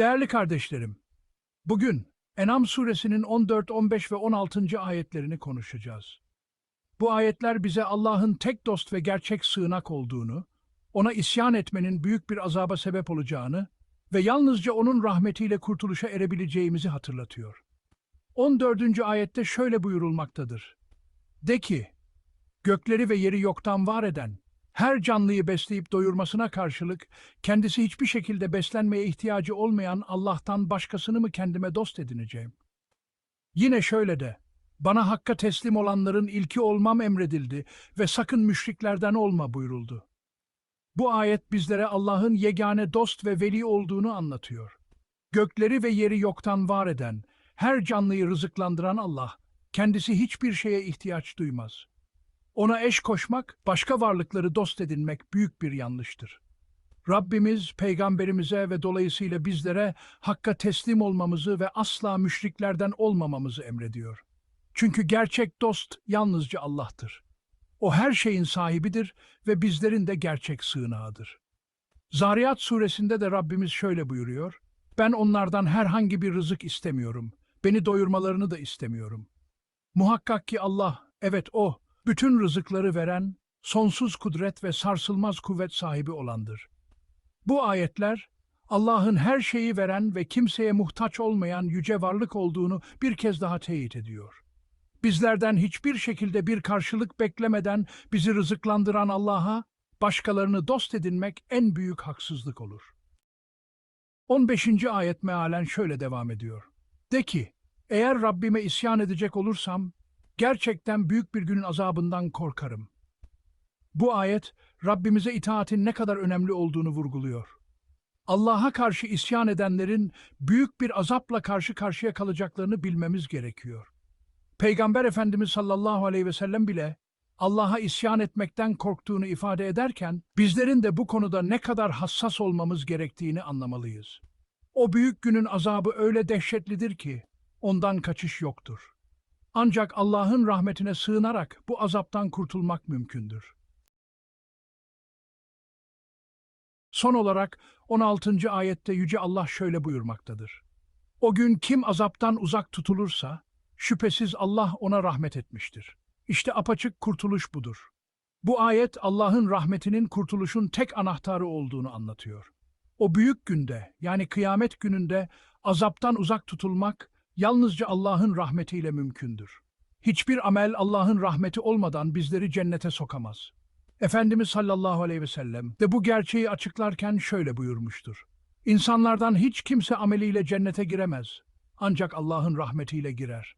Değerli kardeşlerim, bugün Enam suresinin 14, 15 ve 16. ayetlerini konuşacağız. Bu ayetler bize Allah'ın tek dost ve gerçek sığınak olduğunu, ona isyan etmenin büyük bir azaba sebep olacağını ve yalnızca onun rahmetiyle kurtuluşa erebileceğimizi hatırlatıyor. 14. ayette şöyle buyurulmaktadır. De ki, gökleri ve yeri yoktan var eden, her canlıyı besleyip doyurmasına karşılık, kendisi hiçbir şekilde beslenmeye ihtiyacı olmayan Allah'tan başkasını mı kendime dost edineceğim? Yine şöyle de, bana hakka teslim olanların ilki olmam emredildi ve sakın müşriklerden olma buyuruldu. Bu ayet bizlere Allah'ın yegane dost ve veli olduğunu anlatıyor. Gökleri ve yeri yoktan var eden, her canlıyı rızıklandıran Allah, kendisi hiçbir şeye ihtiyaç duymaz. Ona eş koşmak, başka varlıkları dost edinmek büyük bir yanlıştır. Rabbimiz, peygamberimize ve dolayısıyla bizlere hakka teslim olmamızı ve asla müşriklerden olmamamızı emrediyor. Çünkü gerçek dost yalnızca Allah'tır. O her şeyin sahibidir ve bizlerin de gerçek sığınağıdır. Zariyat suresinde de Rabbimiz şöyle buyuruyor, Ben onlardan herhangi bir rızık istemiyorum, beni doyurmalarını da istemiyorum. Muhakkak ki Allah, evet O, bütün rızıkları veren, sonsuz kudret ve sarsılmaz kuvvet sahibi olandır. Bu ayetler, Allah'ın her şeyi veren ve kimseye muhtaç olmayan yüce varlık olduğunu bir kez daha teyit ediyor. Bizlerden hiçbir şekilde bir karşılık beklemeden bizi rızıklandıran Allah'a, başkalarını dost edinmek en büyük haksızlık olur. 15. ayet mealen şöyle devam ediyor. De ki, eğer Rabbime isyan edecek olursam, gerçekten büyük bir günün azabından korkarım. Bu ayet, Rabbimize itaatin ne kadar önemli olduğunu vurguluyor. Allah'a karşı isyan edenlerin büyük bir azapla karşı karşıya kalacaklarını bilmemiz gerekiyor. Peygamber Efendimiz sallallahu aleyhi ve sellem bile Allah'a isyan etmekten korktuğunu ifade ederken bizlerin de bu konuda ne kadar hassas olmamız gerektiğini anlamalıyız. O büyük günün azabı öyle dehşetlidir ki ondan kaçış yoktur. Ancak Allah'ın rahmetine sığınarak bu azaptan kurtulmak mümkündür. Son olarak 16. ayette Yüce Allah şöyle buyurmaktadır. O gün kim azaptan uzak tutulursa, şüphesiz Allah ona rahmet etmiştir. İşte apaçık kurtuluş budur. Bu ayet Allah'ın rahmetinin kurtuluşun tek anahtarı olduğunu anlatıyor. O büyük günde, yani kıyamet gününde azaptan uzak tutulmak yalnızca Allah'ın rahmetiyle mümkündür. Hiçbir amel Allah'ın rahmeti olmadan bizleri cennete sokamaz. Efendimiz sallallahu aleyhi ve sellem de bu gerçeği açıklarken şöyle buyurmuştur. İnsanlardan hiç kimse ameliyle cennete giremez. Ancak Allah'ın rahmetiyle girer.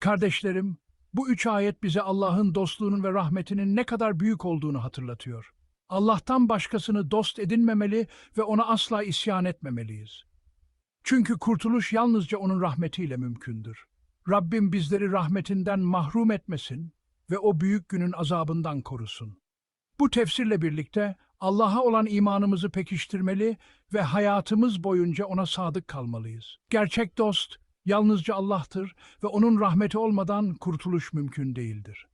Kardeşlerim, bu üç ayet bize Allah'ın dostluğunun ve rahmetinin ne kadar büyük olduğunu hatırlatıyor. Allah'tan başkasını dost edinmemeli ve ona asla isyan etmemeliyiz. Çünkü kurtuluş yalnızca onun rahmetiyle mümkündür. Rabbim bizleri rahmetinden mahrum etmesin ve o büyük günün azabından korusun. Bu tefsirle birlikte Allah'a olan imanımızı pekiştirmeli ve hayatımız boyunca ona sadık kalmalıyız. Gerçek dost yalnızca Allah'tır ve onun rahmeti olmadan kurtuluş mümkün değildir.